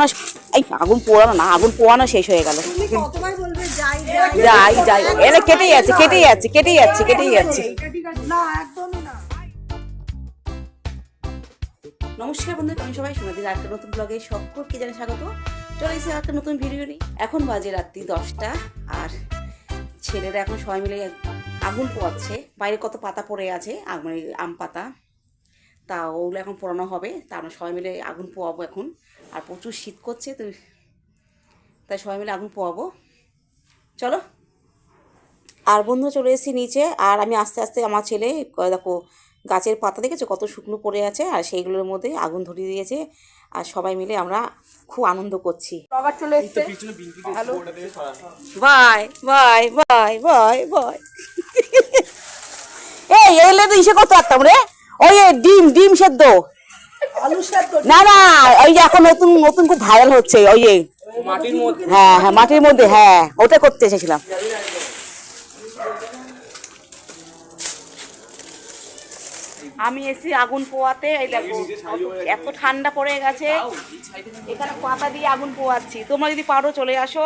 পোড়ানো এই আগুন পোড়ানো না আগুন পোড়ানো শেষ হয়ে গেল। তুমি কতবার বলবে যাই যাই। যাই কেটেই যাচ্ছে কেটেই যাচ্ছে কেটেই যাচ্ছে কেটেই যাচ্ছে। আছে। না একদমই না। নমস্কার বন্ধু আমি সবাই সোনাদির একটা নতুন ব্লগে সকলকে জানে স্বাগত। চলে এসেছি একটা নতুন ভিডিও নিয়ে। এখন বাজে রাত্রি দশটা আর ছেলেরা এখন সবাই মিলে আগুন পোয়াচ্ছে বাইরে কত পাতা পড়ে আছে আগ- মানে আম পাতা। তা ওগুলো এখন পোড়ানো হবে। তা আমরা সবাই মিলে আগুন পোয়াবো এখন। আর প্রচুর শীত করছে তো তাই সবাই মিলে আগুন পোয়াবো চলো। আর বন্ধু চলে এসেছি নিচে। আর আমি আস্তে আস্তে আমার ছেলে দেখো গাছের পাতা দেখেছ? কত শুকনো পড়ে আছে। আর সেইগুলোর মধ্যে আগুন ধরিয়ে দিয়েছে। আর সবাই মিলে আমরা খুব আনন্দ করছি। ব্লগার চলে এসছে। Bye bye bye bye bye. এই এলে তো ইসে করতে পারতাম রে। ওই ডিম ডিম সেদ্ধ। না না ওই এখন নতুন নতুন খুব ভাইরাল হচ্ছে ওই যে মাটির মধ্যে? হ্যাঁ হ্যাঁ মাটির মধ্যে হ্যাঁ ওটা করতে এসেছিলাম। আমি এসি আগুন পোয়াতে এই দেখো এত ঠান্ডা পড়ে গেছে। এখানে পাতা দিয়ে আগুন পোয়াচ্ছি। তোমরা যদি পারো চলে আসো।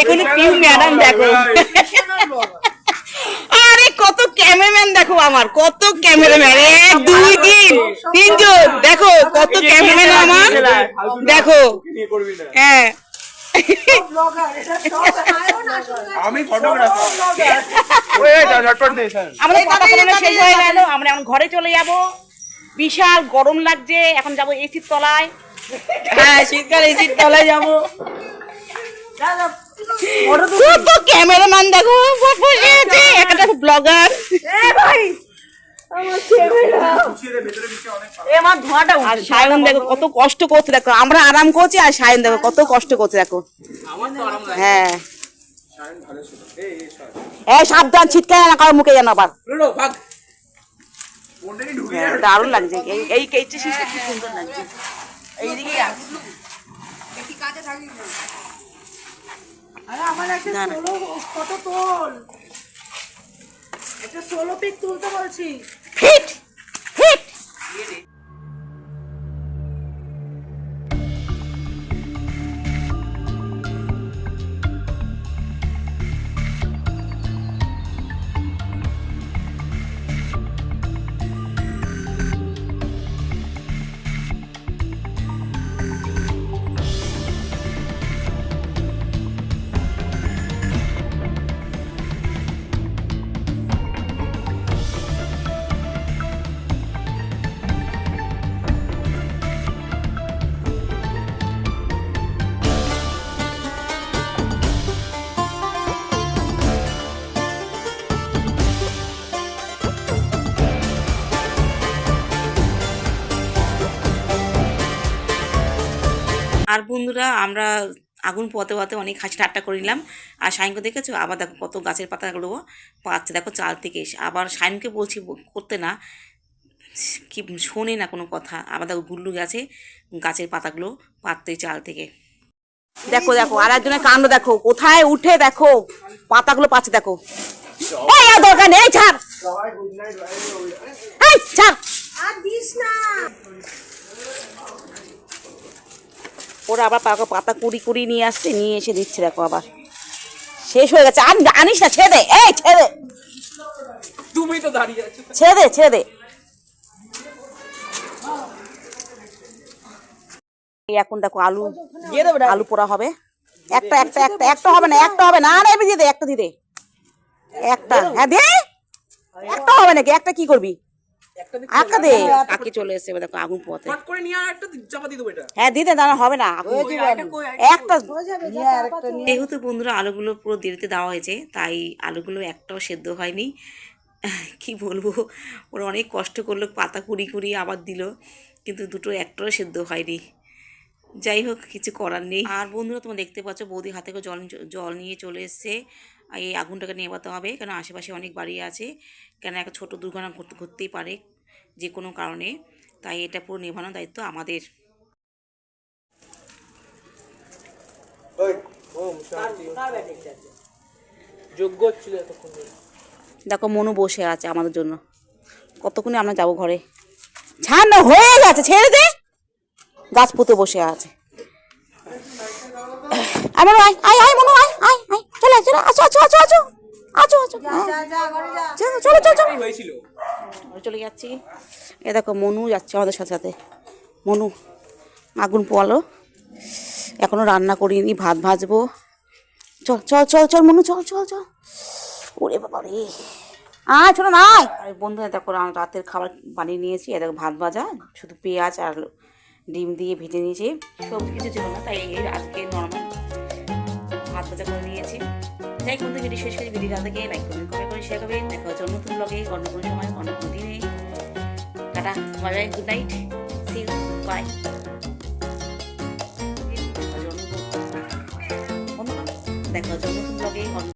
এখানে পিউ ম্যাডাম দেখো। কত ক্যামেরাম্যান দেখো আমার কত ক্যামেরাম্যান। এক দুই তিন তিনজন। দেখো কত ক্যামেরাম্যান আমার। দেখো। হ্যাঁ। আমি আমরা এখন ঘরে চলে যাব। বিশাল গরম লাগছে। এখন যাব এসির তলায়। হ্যাঁ শীতকালে এসির তলায় যাব। কত ক্যামেরাম্যান দেখো একটা ব্লগার এ ভাই আর সায়ন দেখো কত কষ্ট করছে দেখো আমরা আরাম করছি আর সায়ন দেখো কত কষ্ট করছে দেখো আমার তো আরাম লাগে হ্যাঁ এই সাবধান ছিটকায় না কারও মুখে যেন আবার হ্যাঁ, দারুণ লাগছে এই এই কেচটা সুন্দর লাগছে এইদিকে আরে আমার একটা। সোলো কত তোল? একটা সোলো পিক তুলতে বলছি। হিট আর বন্ধুরা, আমরা আগুন পোয়াতে পোয়াতে অনেক হাসি ঠাট্টা করে নিলাম। আর সাইনকে দেখেছ? আবার দেখো কত গাছের পাতাগুলো পাচ্ছে, দেখো চাল থেকে। আবার সাইনকে বলছি করতে না। কি শোনে না কোনো কথা। আবার দেখো গুল্লু গেছে গাছের পাতাগুলো পাততে চাল থেকে। দেখো দেখো, আর একজনের কাণ্ড দেখো। কোথায় উঠে দেখো? পাতাগুলো পাচ্ছে, দেখো। দরকার নেই ছাড় এই ছাড় আর দিস না ওরা আবার পাকা পাতা কুড়ি কুড়ি নিয়ে আসছে নিয়ে এসে দিচ্ছে দেখো আবার। শেষ হয়ে গেছে। আর আনিস না ছেড়ে দে। এই ছেড়ে দে। তুমি তো দাঁড়িয়ে আছো। ছেড়ে দে ছেড়ে দে। এখন দেখো আলু আলু পোড়া হবে। একটা একটা একটা একটা হবে না একটা হবে না। আরে দিয়ে দে একটা দিয়ে দে। একটা। হ্যাঁ দে। একটা হবে নাকি? একটা কি করবি? একটা দে। কাকি চলে এসেছে দেখো আগুন পোয়াতে ফট করে নিয়ে আর একটা চাপা দিয়ে দেবো এটা। হ্যাঁ দিতে দাঁড়া হবে না একটা যেহেতু বন্ধুরা আলুগুলো পুরো দেরিতে দেওয়া হয়েছে তাই আলুগুলো একটাও সেদ্ধ হয়নি। কি বলব ওরা অনেক কষ্ট করল পাতা কুড়ি কুড়ি আবার দিল কিন্তু দুটো একটাও সেদ্ধ হয়নি। যাই হোক কিছু করার নেই। আর বন্ধুরা তোমরা দেখতে পাচ্ছ বৌদি হাতে করে জল জল নিয়ে চলে এসছে। এই আগুনটাকে নেভাতে হবে। কেন আশেপাশে অনেক বাড়ি আছে কেন একটা ছোট দুর্ঘটনা ঘটতে ঘটতেই পারে যে কোনো কারণে। তাই এটা পুরো নেভানোর দায়িত্ব আমাদের। যোগ্য ছিল দেখো মনু বসে আছে আমাদের জন্য। কতক্ষণে আমরা যাব ঘরে? ছাড় না হয়ে গেছে ছেড়ে দে। গাছ পুঁতে বসে আছে। আমার আয় আয় আয় মনু আয় আয় আয়। চলে আয়, চলে আছো আছো আছো আছো আছো আছো। যা যা ঘরে যা। চলো চলো চলো চলো। হয়েছিল? চলে যাচ্ছি। এ দেখো মনু যাচ্ছে আমাদের সাথে সাথে। মনু আগুন পোয়ালো। এখনও রান্না করিনি ভাত ভাজবো। চল চল চল চল মনু চল চল চল। ওরে বাবা রে। আয় চলো না আয়। আরে বন্ধুরা দেখো রাতের খাবার বানিয়ে নিয়েছি। এ দেখো ভাত ভাজা শুধু পেঁয়াজ আর ডিম দিয়ে ভেজে নিয়েছি। সব কিছু ছিল না তাই আজকে নর্মাল ভাত ভাজা করে নিয়েছি। যাই বন্ধু ভিডিও শেষ করে ভিডিও জানতে গিয়ে লাইক করবেন কমেন্ট করে শেয়ার করবেন। দেখা হচ্ছে নতুন ব্লগে অন্য কোনো সময় অন্য কোনো দিনে। Tata bye bye good night see you bye দেখা হচ্ছে নতুন ব্লগে অন্য